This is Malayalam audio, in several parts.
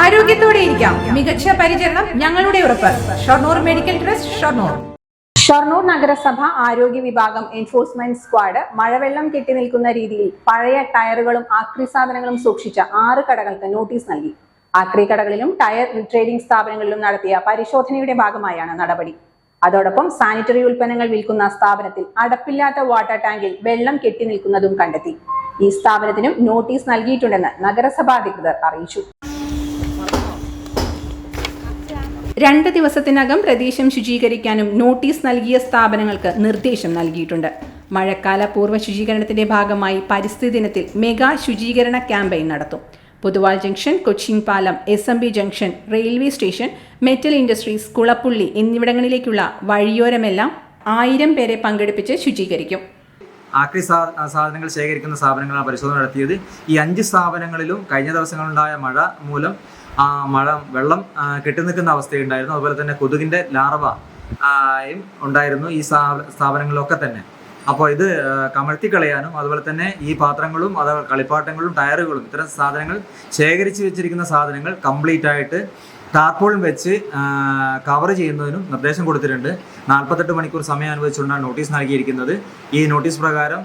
ആരോഗ്യത്തോടെ ഇരിക്കാം. മികച്ച പരിചരണം ഞങ്ങളുടെ ഉറപ്പ്. Shoranur medical trust Shoranur. Shoranur നഗരസഭ ആരോഗ്യ വിഭാഗം എൻഫോഴ്സ്മെന്റ് സ്ക്വാഡ് മഴവെള്ളം കെട്ടി നിൽക്കുന്ന രീതിയിൽ പഴയ ടയറുകളും ആക്രി സാധനങ്ങളും സൂക്ഷിച്ച ആറ് കടകൾക്ക് നോട്ടീസ് നൽകി. ആക്രി കടകളിലും ടയർ ട്രേഡിംഗ് സ്ഥാപനങ്ങളിലും നടത്തിയ പരിശോധനയുടെ ഭാഗമായാണ് നടപടി. അതോടൊപ്പം സാനിറ്ററി ഉൽപ്പന്നങ്ങൾ വിൽക്കുന്ന സ്ഥാപനത്തിൽ അടപ്പില്ലാത്ത വാട്ടർ ടാങ്കിൽ വെള്ളം കെട്ടി നിൽക്കുന്നതും കണ്ടെത്തി. ഈ സ്ഥാപനത്തിനും നോട്ടീസ് നൽകിയിട്ടുണ്ടെന്ന് നഗരസഭാ അധികൃതർ അറിയിച്ചു. രണ്ട് ദിവസത്തിനകം പ്രദേശം ശുചീകരിക്കാനും നോട്ടീസ് നൽകിയ സ്ഥാപനങ്ങൾക്ക് നിർദ്ദേശം നൽകിയിട്ടുണ്ട്. മഴക്കാല പൂർവ ശുചീകരണത്തിന്റെ ഭാഗമായി പരിസ്ഥിതി ദിനത്തിൽ മെഗാ ശുചീകരണ ക്യാമ്പയിൻ നടത്തും. പൊതുവാൾ ജംഗ്ഷൻ കൊച്ചിൻ പാലം S M B junction railway station metal industries Kulappully എന്നിവിടങ്ങളിലേക്കുള്ള വഴിയോരമെല്ലാം ആയിരം പേരെ പങ്കെടുപ്പിച്ച് ശുചീകരിക്കും. ആക്രി സാധനങ്ങൾ ശേഖരിക്കുന്ന സ്ഥാപനങ്ങളാണ് പരിശോധന നടത്തിയത്. ഈ അഞ്ച് സ്ഥാപനങ്ങളിലും കഴിഞ്ഞ ദിവസങ്ങളുണ്ടായ മഴ മൂലം ആ മഴ വെള്ളം കെട്ടി നിൽക്കുന്ന അവസ്ഥയുണ്ടായിരുന്നു. അതുപോലെ തന്നെ കൊതുകിന്റെ ലാർവ ഉണ്ടായിരുന്നു ഈ സ്ഥാപ- സ്ഥാപനങ്ങളിലൊക്കെ തന്നെ. അപ്പോൾ ഇത് കമഴ്ത്തി കളയാനും അതുപോലെ തന്നെ ഈ പാത്രങ്ങളും അത് കളിപ്പാട്ടങ്ങളും ടയറുകളും ഇത്തരം സാധനങ്ങൾ ശേഖരിച്ച് വെച്ചിരിക്കുന്ന സാധനങ്ങൾ കംപ്ലീറ്റ് ആയിട്ട് ടാർപോളിൻ വെച്ച് കവർ ചെയ്യുന്നതിനും നിർദ്ദേശം കൊടുത്തിട്ടുണ്ട്. നാൽപ്പത്തെട്ട് മണിക്കൂർ സമയം അനുവദിച്ചുകൊണ്ടാണ് നോട്ടീസ് നൽകിയിരിക്കുന്നത്. ഈ നോട്ടീസ് പ്രകാരം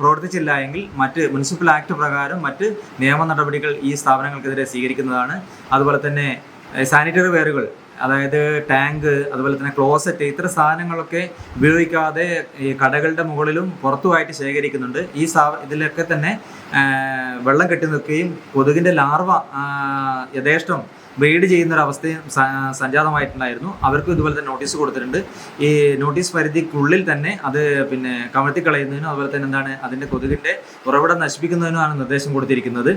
പ്രവർത്തിച്ചില്ല എങ്കിൽ മറ്റ് മുനിസിപ്പൽ ആക്ട് പ്രകാരം മറ്റ് നിയമ നടപടികൾ ഈ സ്ഥാപനങ്ങൾക്കെതിരെ സ്വീകരിക്കുന്നതാണ്. അതുപോലെ തന്നെ സാനിറ്ററി വെയറുകൾ അതായത് ടാങ്ക് അതുപോലെ തന്നെ ക്ലോസറ്റ് ഇത്തരം സാധനങ്ങളൊക്കെ ഉപയോഗിക്കാതെ ഈ കടകളുടെ മുകളിലും പുറത്തുമായിട്ട് ശേഖരിക്കുന്നുണ്ട്. ഈ സാ ഇതിലൊക്കെ തന്നെ വെള്ളം കെട്ടി നിൽക്കുകയും കൊതുകിന്റെ ലാർവ യഥേഷ്ടം ബ്രീഡ് ചെയ്യുന്ന ഒരു അവസ്ഥയും സംജാതമായിട്ടുണ്ടായിരുന്നു. അവർക്കും ഇതുപോലെ തന്നെ നോട്ടീസ് കൊടുത്തിട്ടുണ്ട്. ഈ നോട്ടീസ് പരിധിക്കുള്ളിൽ തന്നെ അത് പിന്നെ കമഴ്ത്തി കളയുന്നതിനും അതുപോലെ തന്നെ എന്താണ് അതിന്റെ കൊതുകിന്റെ ഉറവിടം നശിപ്പിക്കുന്നതിനുമാണ് നിർദ്ദേശം കൊടുത്തിരിക്കുന്നത്.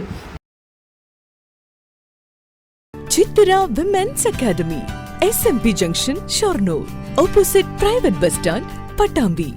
Chithara women's academy S M P junction Shoranur opposite private bus stand Pattambi